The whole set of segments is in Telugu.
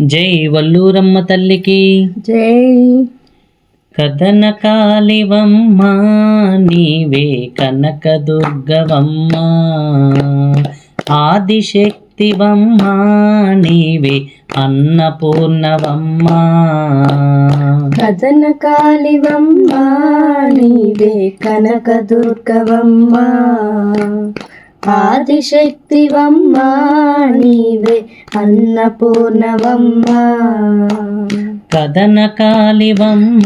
జై వల్లూరమ్మ తల్లికి. జై కథన కాళివమ్మ నీవే కనక దుర్గవమ్మ. ఆదిశక్తివమ్మ నీవే అన్నపూర్ణవమ్మ. కథన కాళివమ్మ నీవే కనక దుర్గవమ్మ. ఆదిశక్తివమ్మ నీవే అన్నపూర్ణవమ్మ. కథన కాళివమ్మ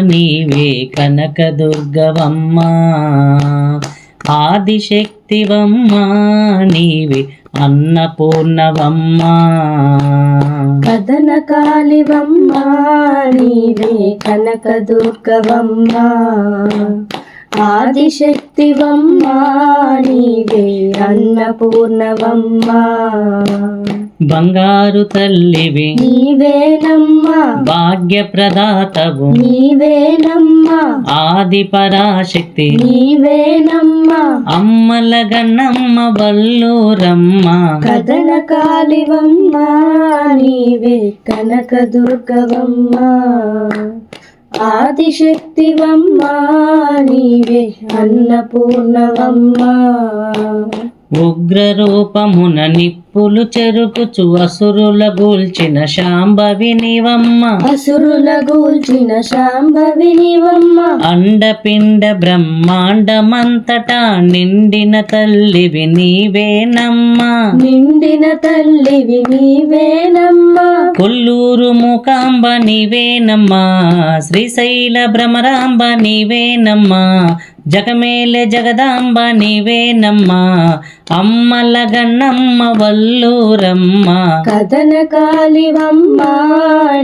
నీవే కనక దుర్గవమ్మ ఆదిశక్తివమ్మ నీవే అన్నపూర్ణవమ్మ. కథన కాళివమ్మ నీవే కనక దుర్గవమ్మ ఆదిశక్తివమ్మ నీవే అన్నపూర్ణవమ్మ. బంగారు తల్లివి నీవేనమ్మా. భాగ్యప్రదాతవు నీవేనమ్మా. ఆది పరాశక్తి నీవేనమ్మా. అమ్మల గన్నమ్మ వల్లూరమ్మ కథన కాళివమ్మ నీవే కనక దుర్గవమ్మ ఆదిశక్తివమ్మ నీవే అన్నపూర్ణవమ్మ. ఉగ్ర రూపమున నిప్పులు చెరుకుచు అసురుల గూల్చిన శాంభవి నీవమ్మ అసురుల గూల్చిన శాంభవినివమ్మ అండపిండ బ్రహ్మాండమంతటా నిండిన తల్లివి నీవేనమ్మ. నిండిన తల్లివి నీవేనమ్మా. కొల్లూరు మూకాంబ నీవేనమ్మా. శ్రీశైల భ్రమరాంబ నీవేనమ్మా. జగమేలె జగదాంబ నీవేనమ్మా. అమ్మల గన్నమ్మ వల్లూరమ్మ. కథన కాళివమ్మ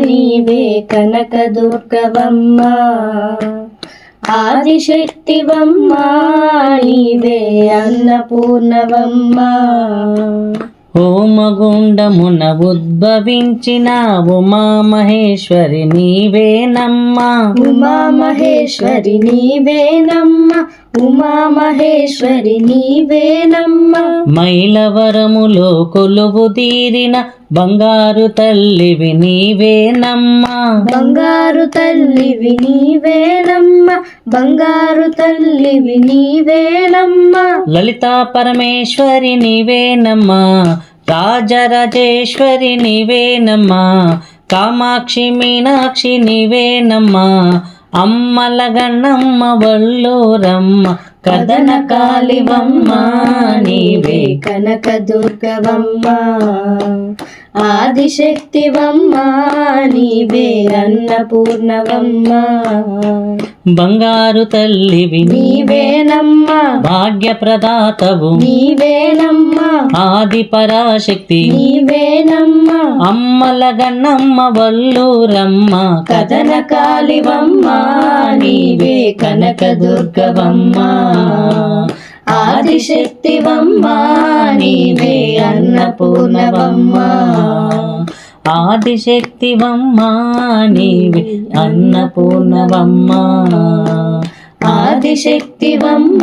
నీవే కనక దుర్గవమ్మ ఆదిశక్తివమ్మ నీవే అన్నపూర్ణవమ్మ. హోమగుండమున ఉద్భవించిన ఉమా మహేశ్వరి నీవేనమ్మా ఉమా మహేశ్వరి నీవేనమ్మ ఉమా మహేశ్వరి నీవేనమ్మ మైలవరములో కొలువు తీరిన బంగారు తల్లివి నీవేనమ్మా బంగారు తల్లివి నీవేనమ్మ బంగారు తల్లివి నీవేనమ్మ లలితా పరమేశ్వరి నీవేనమ్మా రాజరాజేశ్వరి నీవేనమ్మా కామాక్షి మీనాక్షి నీవేనమ్మా అమ్మల గన్నమ్మ వల్లూరమ్మ కదన కాళివమ్మ నీవే. కనక దుర్గవమ్మ ఆదిశక్తివమ్మ నీవే అన్నపూర్ణవమ్మ. బంగారు తల్లివి నీవేనమ్మ భాగ్యప్రదాతవు. నీవేనమ్మ. ఆది పరాశక్తి నీవేనమ్మ. అమ్మల గన్నమ్మ వల్లూరమ్మ. కథన కాళివమ్మ నీవే కనక దుర్గవమ్మ ఆదిశక్తివమ్మ నీవే అన్నపూర్ణవమ్మ. ఆదిశక్తివమ్మ నీవే అన్నపూర్ణవమ్మ. ఆదిశక్తివమ్మ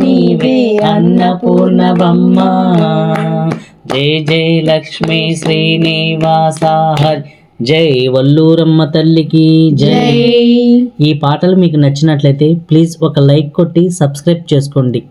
నీవే అన్నపూర్ణవమ్మ. జై జై లక్ష్మీ శ్రీనివాస హరి. జై వల్లూరమ్మ తల్లికి జై. ఈ పాటలు మీకు నచ్చినట్లయితే ప్లీజ్ ఒక లైక్ కొట్టి సబ్స్క్రైబ్ చేసుకోండి.